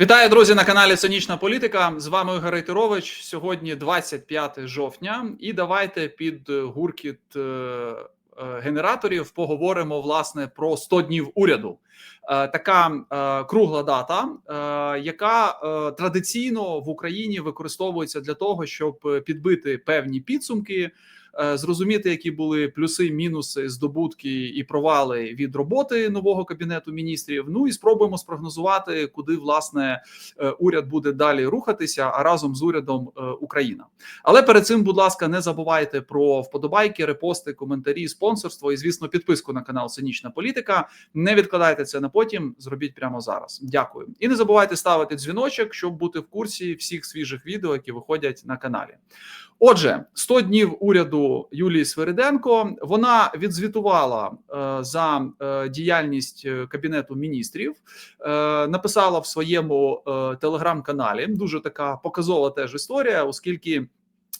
Вітаю, друзі, на каналі Цинічна Політика. З вами Ігор Рейтерович. Сьогодні 25 жовтня, і давайте під гуркіт е, е, генераторів поговоримо власне про 100 днів уряду. Е, Така кругла дата, яка традиційно в Україні використовується для того, щоб підбити певні підсумки. Е, Зрозуміти, які були плюси, мінуси, здобутки і провали від роботи нового кабінету міністрів. Ну і спробуємо спрогнозувати, куди власне е, уряд буде далі рухатися, а разом з урядом е, Україна. Але перед цим, будь ласка, не забувайте про вподобайки, репости, коментарі, спонсорство і, звісно, підписку на канал Цинічна Політика. Не відкладайте це на потім. Зробіть прямо зараз. Дякую. І не забувайте ставити дзвіночок, щоб бути в курсі всіх свіжих відео, які виходять на каналі. Отже, 100 днів уряду Юлії Свериденко вона відзвітувала е, за е, діяльність е, кабінету міністрів, написала в своєму телеграм-каналі. Дуже така показова теж історія, оскільки.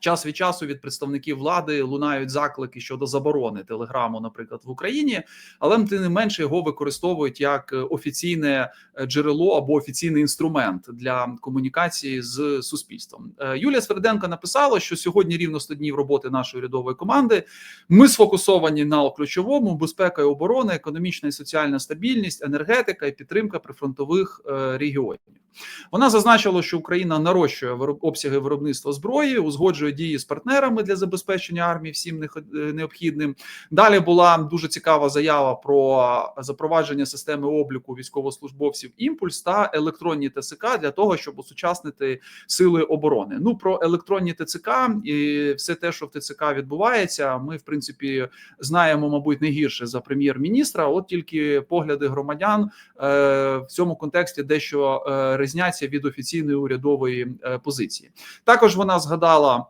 Час від часу від представників влади лунають заклики щодо заборони телеграму, наприклад, в Україні, але тим не менше його використовують як е, офіційне е, джерело або офіційний інструмент для комунікації з суспільством. Е, Юлія Сверденко написала, що сьогодні рівно 100 днів роботи нашої урядової команди. Ми сфокусовані на ключовому: безпека і оборона, економічна і соціальна стабільність, енергетика і підтримка прифронтових регіонів. Вона зазначила, що Україна нарощує обсяги виробництва зброї, узгоджує дії з партнерами для забезпечення армії всім е, необхідним. Далі була дуже цікава заява про запровадження системи обліку військовослужбовців імпульс та електронні ТСК для того, щоб осучаснити сили оборони. Ну про електронні ТЦК і все те, що в ТЦК відбувається, ми в принципі знаємо, мабуть, не гірше за прем'єр-міністра. От тільки погляди громадян е, в цьому контексті дещо е, різняться від офіційної урядової позиції. Також вона згадала.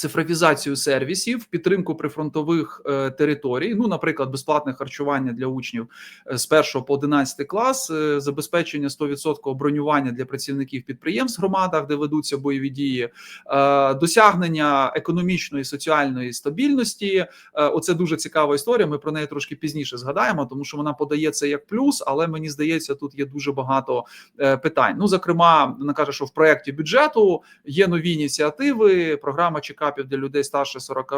Цифровізацію сервісів, підтримку прифронтових е, територій, ну, наприклад, безплатне харчування для учнів е, з 1 по 11 клас, е, забезпечення 100% бронювання для працівників підприємств в громадах, де ведуться бойові дії, е, досягнення економічної і соціальної стабільності. Е, Оце дуже цікава історія. Ми про неї трошки пізніше згадаємо, тому що вона подається як плюс, але мені здається, тут є дуже багато е, питань. Ну, зокрема, вона каже, що в проєкті бюджету є нові ініціативи, програма чекапів для людей старше 40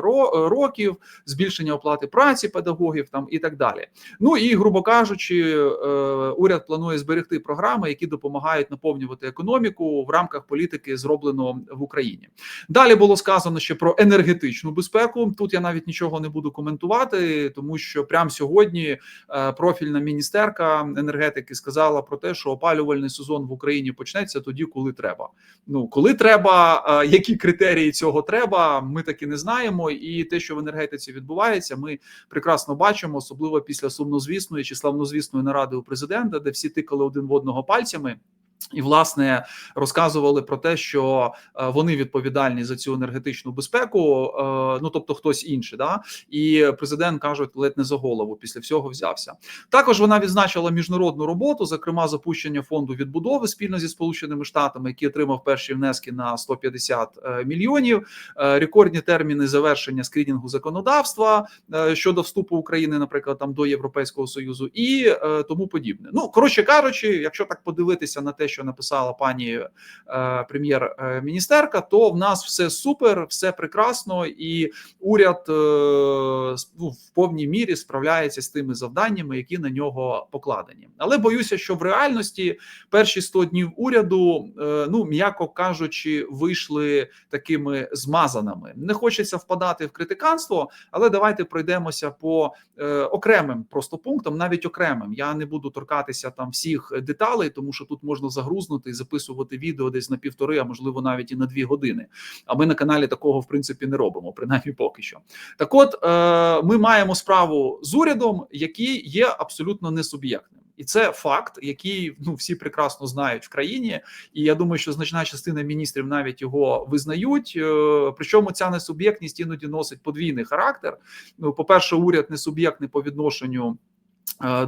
років, збільшення оплати праці педагогів там і так далі. Ну і грубо кажучи, е, уряд планує зберегти програми, які допомагають наповнювати економіку в рамках політики, зроблено в Україні. Далі було сказано ще про енергетичну безпеку. Тут я навіть нічого не буду коментувати, тому що прямо сьогодні е, профільна міністерка енергетики сказала про те, що опалювальний сезон в Україні почнеться тоді, коли треба. Ну коли треба, е, які критерії цього треба, ми таки не знаємо. І те, що в енергетиці відбувається, ми прекрасно бачимо, особливо після сумнозвісної чи славнозвісної наради у президента, де всі тикали один в одного пальцями. І власне розказували про те, що е, вони відповідальні за цю енергетичну безпеку. е, Ну тобто, хтось інший, да і президент кажуть, ледь не за голову після всього взявся. Також вона відзначила міжнародну роботу, зокрема запущення фонду відбудови спільно зі сполученими штатами, який отримав перші внески на 150 е, мільйонів. Рекордні терміни завершення скрінінгу законодавства щодо вступу України, наприклад, там до Європейського союзу, і тому подібне. Ну коротше кажучи, якщо так подивитися на те, що написала пані е, прем'єр-міністерка, то в нас все супер, все прекрасно, і уряд е, ну, в повній мірі справляється з тими завданнями, які на нього покладені. Але боюся, що в реальності перші 100 днів уряду, е, ну м'яко кажучи, вийшли такими змазаними. Не хочеться впадати в критиканство, але давайте пройдемося по е, окремим просто пунктам, навіть окремим. Я не буду торкатися там всіх деталей, тому що тут можна загрузнути і записувати відео десь на півтори, а можливо навіть і на дві години. А ми на каналі такого в принципі не робимо, принаймні поки що. Так, от е, ми маємо справу з урядом, який є абсолютно несуб'єктним. І це факт, який ну всі прекрасно знають в країні, і я думаю, що значна частина міністрів навіть його визнають. Е, Причому ця несуб'єктність іноді носить подвійний характер. Ну, по перше, уряд не суб'єктний по відношенню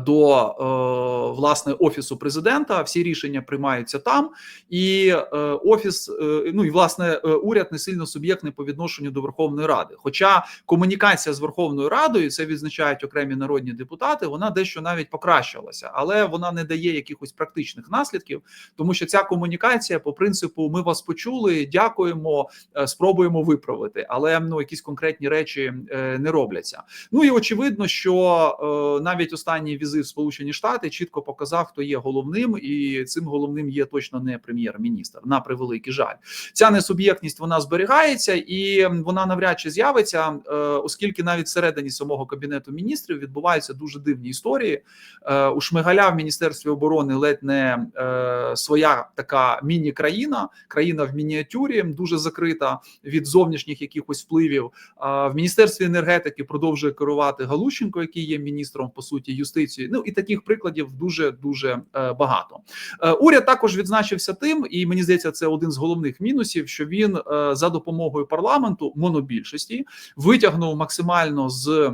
До е, власне офісу президента всі рішення приймаються там, і е, офіс, е, ну і власне е, уряд не сильно суб'єктний по відношенню до Верховної Ради. Хоча комунікація з Верховною Радою, це відзначають окремі народні депутати, вона дещо навіть покращилася, але вона не дає якихось практичних наслідків, тому що ця комунікація, по принципу, ми вас почули, дякуємо, е, спробуємо виправити, але ну якісь конкретні речі е, не робляться. Ну і очевидно, що е, навіть останній візит в Сполучені Штати чітко показав, хто є головним, і цим головним є точно не прем'єр-міністр. На превеликий жаль, ця несуб'єктність вона зберігається і вона навряд чи з'явиться, е, оскільки навіть всередині самого кабінету міністрів відбуваються дуже дивні історії. Е, у Шмигаля в міністерстві оборони ледь не е, своя така міні-країна, країна в мініатюрі, дуже закрита від зовнішніх якихось впливів. В міністерстві енергетики продовжує керувати Галущенко, який є міністром по суті юстиції. Ну і таких прикладів дуже дуже е, багато. Е, уряд також відзначився тим, і мені здається, це один з головних мінусів, що він е, за допомогою парламенту монобільшості витягнув максимально з.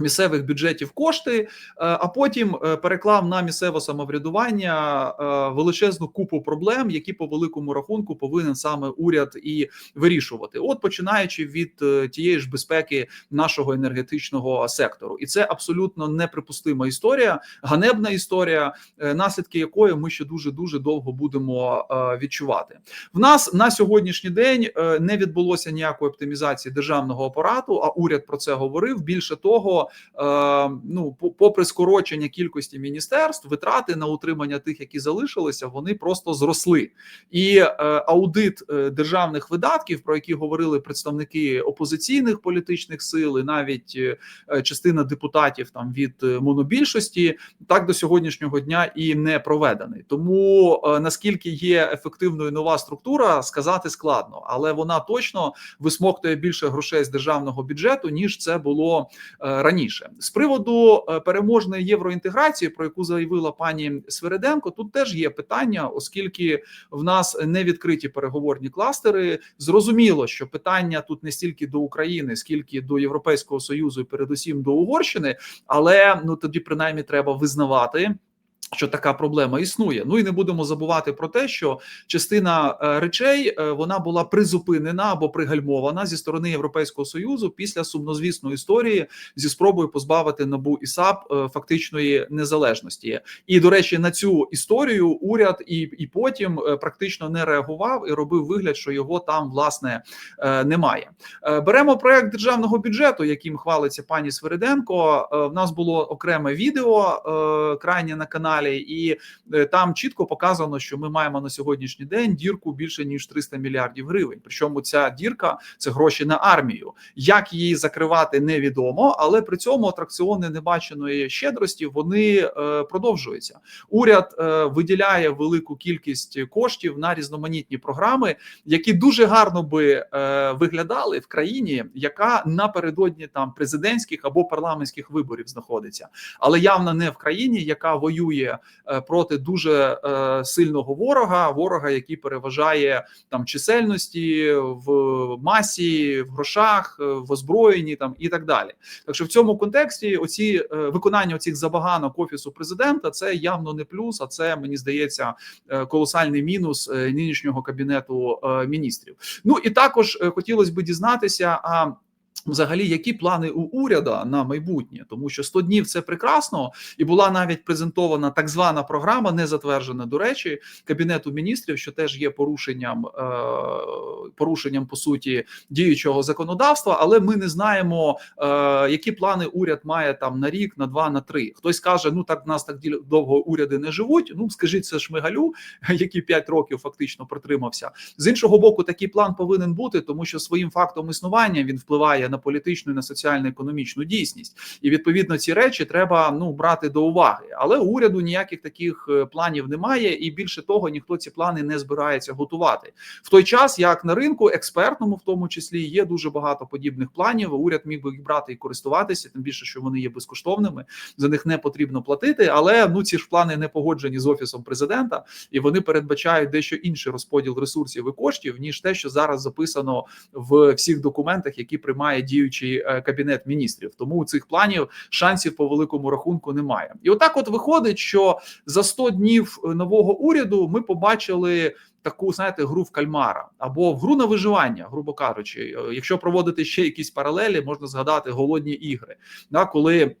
Місцевих бюджетів кошти, е, а потім е, переклав на місцеве самоврядування е, величезну купу проблем, які по великому рахунку повинен саме уряд і вирішувати. От починаючи від тієї ж безпеки нашого енергетичного сектору, і це абсолютно неприпустима історія, ганебна історія, наслідки якої ми ще дуже дуже довго будемо відчувати. В нас на сьогоднішній день не відбулося ніякої оптимізації державного апарату. А уряд про це говорив. Більше того. Е, ну, попри скорочення кількості міністерств, витрати на утримання тих, які залишилися, вони просто зросли. І е, аудит е, державних видатків, про які говорили представники опозиційних політичних сил, і навіть частина депутатів там від монобільшості, так до сьогоднішнього дня і не проведений. Тому наскільки є ефективною нова структура, сказати складно, але вона точно висмоктує більше грошей з державного бюджету ніж це було раніше раніше. З приводу е, переможної євроінтеграції, про яку заявила пані Свереденко, тут теж є питання, оскільки в нас не відкриті переговорні кластери. Зрозуміло, що питання тут не стільки до України, скільки до Європейського союзу, і передусім до Угорщини, але ну тоді принаймні треба визнавати. Що така проблема існує. Ну і не будемо забувати про те, що частина е, речей е, вона була призупинена або пригальмована зі сторони Європейського союзу після сумнозвісної історії зі спробою позбавити набу і САП е, фактичної незалежності. І до речі, на цю історію уряд і і потім практично не реагував і робив вигляд, що його там власне немає. Беремо проект державного бюджету, яким хвалиться пані Свериденко. В нас було окреме відео крайнє на каналі каналі, і е, там чітко показано, що ми маємо на сьогоднішній день дірку більше ніж 300 мільярдів гривень. Причому ця дірка це гроші на армію. Як її закривати, невідомо, але при цьому атракціони небаченої щедрості вони е, продовжуються. Уряд е, виділяє велику кількість коштів на різноманітні програми, які дуже гарно би виглядали в країні, яка напередодні там президентських або парламентських виборів знаходиться, але явно не в країні, яка воює Е, проти дуже е, сильного ворога, ворога, який переважає там чисельності в масі, в грошах, е, в озброєнні там і так далі. Так що в цьому контексті оці виконання оцих забаганок офісу президента це явно не плюс, а це мені здається колосальний мінус нинішнього кабінету міністрів. Ну і також хотілося б дізнатися. а Взагалі, які плани у уряду на майбутнє, тому що 100 днів це прекрасно, і була навіть презентована так звана програма, не затверджена до речі, кабінету міністрів, що теж є порушенням е, порушенням по суті діючого законодавства. Але ми не знаємо, е, які плани уряд має там на рік, на два, на три. Хтось каже: ну так в нас так довго уряди не живуть. Ну скажіть це Шмигалю, який 5 років фактично протримався. З іншого боку, такий план повинен бути, тому що своїм фактом існування він впливає на політичну і на соціально-економічну дійсність, і відповідно ці речі треба ну брати до уваги. Але уряду ніяких таких е, планів немає, і більше того, ніхто ці плани не збирається готувати в той час, як на ринку експертному, в тому числі є дуже багато подібних планів. Уряд міг би їх брати і користуватися, тим більше, що вони є безкоштовними. За них не потрібно платити. Але ну ці ж плани не погоджені з офісом президента, і вони передбачають дещо інший розподіл ресурсів і коштів ніж те, що зараз записано в всіх документах, які приймає має діючий е, кабінет міністрів. Тому у цих планів шансів по великому рахунку немає. І отак, от виходить, що за 100 днів е, нового уряду ми побачили. Таку знаєте, гру в кальмара або в гру на виживання, грубо кажучи, Е, якщо проводити ще якісь паралелі, можна згадати голодні ігри, да, коли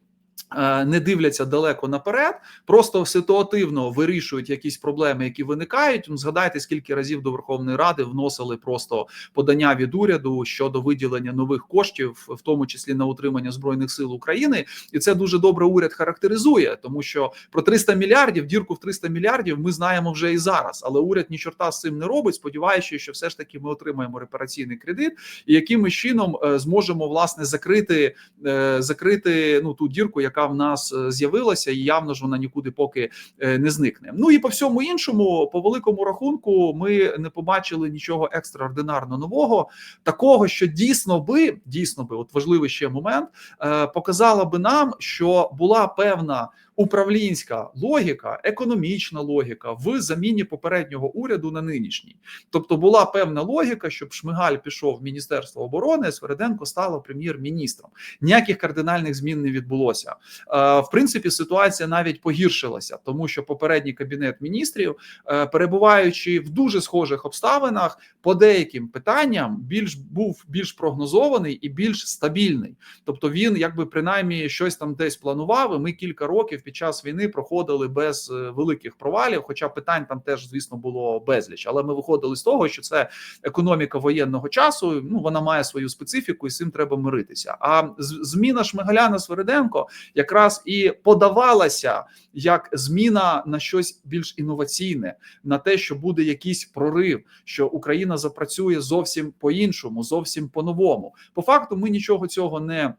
не дивляться далеко наперед, просто ситуативно вирішують якісь проблеми, які виникають. Ну, згадайте, скільки разів до Верховної Ради вносили просто подання від уряду щодо виділення нових коштів, в тому числі на утримання збройних сил України, і це дуже добре уряд характеризує, тому що про 300 мільярдів дірку в 300 мільярдів ми знаємо вже і зараз. Але уряд ні чорта з цим не робить, сподіваючись, що все ж таки ми отримаємо репараційний кредит, і якимось чином е, зможемо власне закрити е, закрити ну ту дірку, яка в нас е, з'явилася, і явно ж вона нікуди поки е, не зникне. Ну і по всьому іншому, по великому рахунку, ми не побачили нічого екстраординарно нового, такого, що дійсно би дійсно би, от важливий ще момент, е, показала би нам, що була певна управлінська логіка, економічна логіка в заміні попереднього уряду на нинішній. Тобто була певна логіка, щоб Шмигаль пішов в Міністерство оборони, а Свереденко стала прем'єр-міністром. Ніяких кардинальних змін не відбулося. Е, В принципі, ситуація навіть погіршилася, тому що попередній кабінет міністрів, е, перебуваючи в дуже схожих обставинах, по деяким питанням більш був більш прогнозований і більш стабільний. Тобто він, якби принаймні, щось там десь планував. і Ми кілька років під час війни проходили без е, великих провалів. Хоча питань там теж, звісно, було безліч. Але ми виходили з того, що це економіка воєнного часу. Ну вона має свою специфіку, і з цим треба миритися. А зміна Шмигаля на Свериденко якраз і подавалася як зміна на щось більш інноваційне, на те, що буде якийсь прорив, що Україна запрацює зовсім по-іншому, зовсім по-новому. По факту, ми нічого цього не.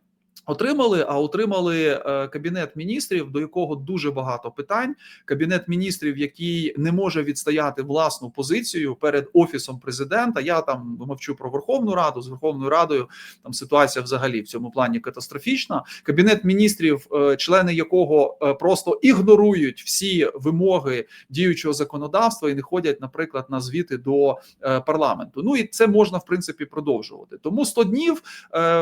Отримали, а отримали е, кабінет міністрів, до якого дуже багато питань. Кабінет міністрів, який не може відстояти власну позицію перед офісом президента. Я там мовчу про Верховну Раду з Верховною Радою. Там ситуація взагалі в цьому плані катастрофічна. Кабінет міністрів, е, члени якого е, просто ігнорують всі вимоги діючого законодавства і не ходять, наприклад, на звіти до парламенту. Ну і це можна в принципі продовжувати. Тому 100 днів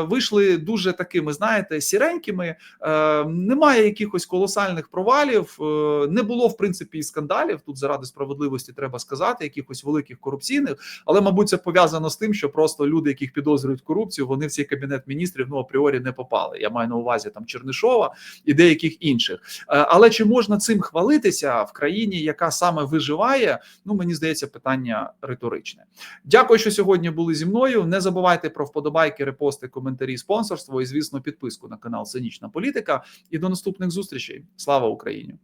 вийшли дуже такими, знаєте, сіренькими. Е, немає якихось колосальних провалів. Е, не було в принципі і скандалів. Тут заради справедливості треба сказати, якихось великих корупційних, але мабуть це пов'язано з тим, що просто люди, яких підозрюють корупцію, вони в цей кабінет міністрів ну апріорі не попали. Я маю на увазі там Чернишова і деяких інших. Е, але чи можна цим хвалитися в країні, яка саме виживає? Ну мені здається, питання риторичне. Дякую, що сьогодні були зі мною. Не забувайте про вподобайки, репости, коментарі, спонсорство і, звісно, підписку на канал Цинічна Політика. І до наступних зустрічей. Слава Україні!